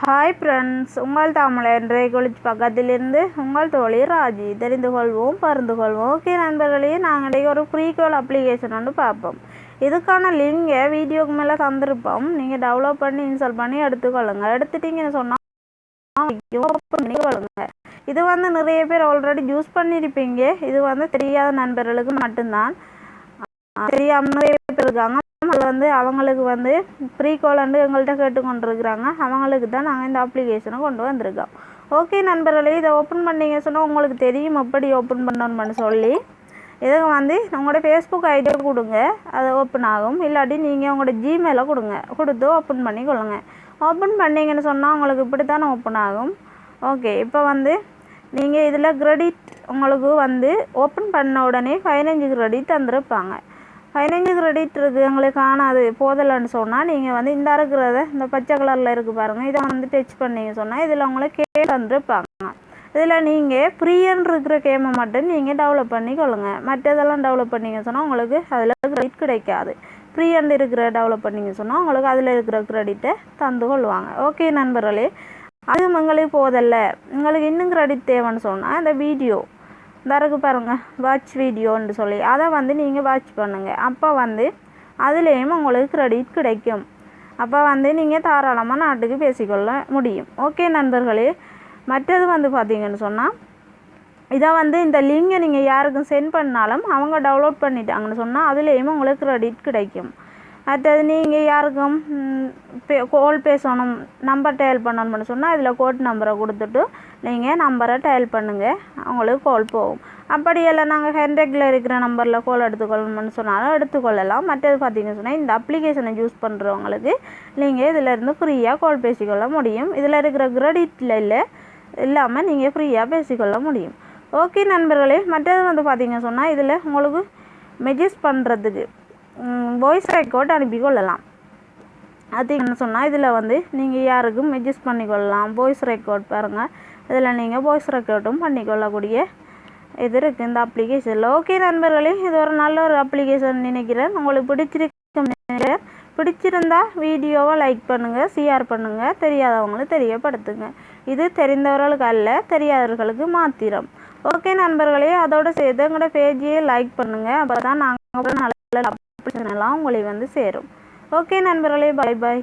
Hi friends உங்கள் தமிழன் குளிச்சு பக்கத்திலிருந்து உங்கள் தோழி ராஜி. தெரிந்து கொள்வோம் பருந்து கொள்வோம். ஓகே நண்பர்களே நாங்கள் இன்றைக்கி ஒரு ஃப்ரீ கால் அப்ளிகேஷன் ஒன்று பார்ப்போம். இதுக்கான லிங்கை வீடியோக்கு மேலே தந்திருப்போம். நீங்கள் டெவலப் பண்ணி இன்ஸ்டால் பண்ணி எடுத்துக்கொள்ளுங்க. எடுத்துட்டீங்கன்னு சொன்னால் பண்ணி கொள்ளுங்க. இது வந்து நிறைய பேர் ஆல்ரெடி யூஸ் பண்ணியிருப்பீங்க. இது வந்து தெரியாத நண்பர்களுக்கு மட்டும்தான். தெரியாமல் நிறைய பேர் இருக்காங்க. அது வந்து அவங்களுக்கு வந்து ப்ரீ கோலண்டு எங்கள்கிட்ட கேட்டுக்கொண்டிருக்கிறாங்க. அவங்களுக்கு தான் நாங்கள் இந்த அப்ளிகேஷனை கொண்டு வந்திருக்கோம். ஓகே நண்பர்களே இதை ஓப்பன் பண்ணிங்க சொன்னால் உங்களுக்கு தெரியும் எப்படி ஓப்பன் பண்ணணும்னு சொல்லி. இதை வந்து உங்களோட ஃபேஸ்புக் ஐடியை கொடுங்க. அது ஓப்பன் ஆகும். இல்லாட்டி நீங்கள் உங்களோட ஜிமெயிலை கொடுங்க. கொடுத்து ஓப்பன் பண்ணி கொள்ளுங்க. ஓப்பன் பண்ணீங்கன்னு சொன்னால் உங்களுக்கு இப்படி தானே ஓப்பன் ஆகும். ஓகே இப்போ வந்து நீங்கள் இதில் கிரெடிட் உங்களுக்கு வந்து ஓப்பன் பண்ண உடனே பதினஞ்சு கிரெடிட் தந்துருப்பாங்க. பதினஞ்சு கிரெடிட் இருக்குது எங்களுக்கு காணாது. போதலைன்னு சொன்னால் நீங்கள் வந்து இந்த இருக்கிறத இந்த பச்சை கலரில் இருக்குது பாருங்கள் இதை வந்து டச் பண்ணீங்க சொன்னால் இதில் உங்களை கேம் தந்துருப்பாங்க. இதில் நீங்கள் ஃப்ரீன்னு இருக்கிற கேமை மட்டும் நீங்கள் டெவலப் பண்ணிக்கொள்ளுங்க. மற்றதெல்லாம் டெவலப் பண்ணீங்க சொன்னால் உங்களுக்கு அதில் கிரெடிட் கிடைக்காது. ஃப்ரீ இருக்கிற டெவலப் பண்ணீங்க சொன்னால் உங்களுக்கு அதில் இருக்கிற க்ரெடிட்டை தந்து கொள்வாங்க. ஓகே நண்பர்களே. அது எங்களுக்கு போதல்ல. உங்களுக்கு இன்னும் க்ரெடிட் தேவைன்னு சொன்னால் இந்த வீடியோ பிறகு பாருங்கள் வாட்ச் வீடியோன்னு சொல்லி. அதை வந்து நீங்கள் வாட்ச் பண்ணுங்கள் அப்போ வந்து அதுலேயும் உங்களுக்கு கிரெடிட் கிடைக்கும். அப்போ வந்து நீங்கள் தாராளமாக நாட்டுக்கு பேசிக்கொள்ள முடியும். ஓகே நண்பர்களே. மற்றது வந்து பார்த்தீங்கன்னு சொன்னால் இதை வந்து இந்த லிங்கை நீங்கள் யாருக்கும் சென்ட் பண்ணாலும் அவங்க டவுன்லோட் பண்ணிட்டாங்கன்னு சொன்னால் அதுலேயும் உங்களுக்கு கிரெடிட் கிடைக்கும். அடுத்தது நீங்கள் யாருக்கும் கால் பேசணும் நம்பர் டயல் பண்ணணும்னு சொன்னால் இதில் கோட் நம்பரை கொடுத்துட்டு நீங்கள் நம்பரை டயல் பண்ணுங்கள் அவங்களுக்கு கால் போகும். அப்படி இல்லை நாங்கள் ஹேண்ட்ரேக்கில் இருக்கிற நம்பரில் கால் எடுத்துக்கொள்ளணும்னு சொன்னாலும் எடுத்துக்கொள்ளலாம். மற்றது பார்த்தீங்கன்னு சொன்னால் இந்த அப்ளிகேஷனை யூஸ் பண்ணுறவங்களுக்கு நீங்கள் இதிலேருந்து ஃப்ரீயாக கால் பேசிக்கொள்ள முடியும். இதில் இருக்கிற கிரெடிட்டில் இல்லை இல்லாமல் நீங்கள் ஃப்ரீயாக பேசிக்கொள்ள முடியும். ஓகே நண்பர்களே மற்றது வந்து பார்த்தீங்க சொன்னால் இதில் உங்களுக்கு மெஜஸ் பண்ணுறதுக்கு வாய்ஸ் ரெக்கார்ட் அனுப்பி கொள்ளலாம் அது என்ன சொன்னால் இதில் வந்து நீங்கள் யாருக்கும் அட்ஜஸ்ட் பண்ணிக்கொள்ளலாம். வாய்ஸ் ரெக்கார்ட் பாருங்கள் இதில் நீங்கள் வாய்ஸ் ரெக்கார்டும் பண்ணிக்கொள்ளக்கூடிய இது இருக்குது இந்த அப்ளிகேஷனில் ஓகே நண்பர்களே இது ஒரு நல்ல ஒரு அப்ளிகேஷன் நினைக்கிறேன். உங்களுக்கு பிடிச்சிருக்கும் நினைக்கிறேன். பிடிச்சிருந்தா வீடியோவை லைக் பண்ணுங்கள் ஷேர் பண்ணுங்கள் தெரியாதவங்களுக்கு தெரியப்படுத்துங்க. இது தெரிந்தவர்களுக்கு அல்ல தெரியாதவர்களுக்கு மாத்திரம். ஓகே நண்பர்களே அதோடு சேர்த்து எங்களோட பேஜையே லைக் பண்ணுங்கள் அப்போ தான் நாங்கள் நல்ல பிரச்சனைலாம் உங்களை வந்து சேரும். ஓகே நண்பர்களே பாய் பாய்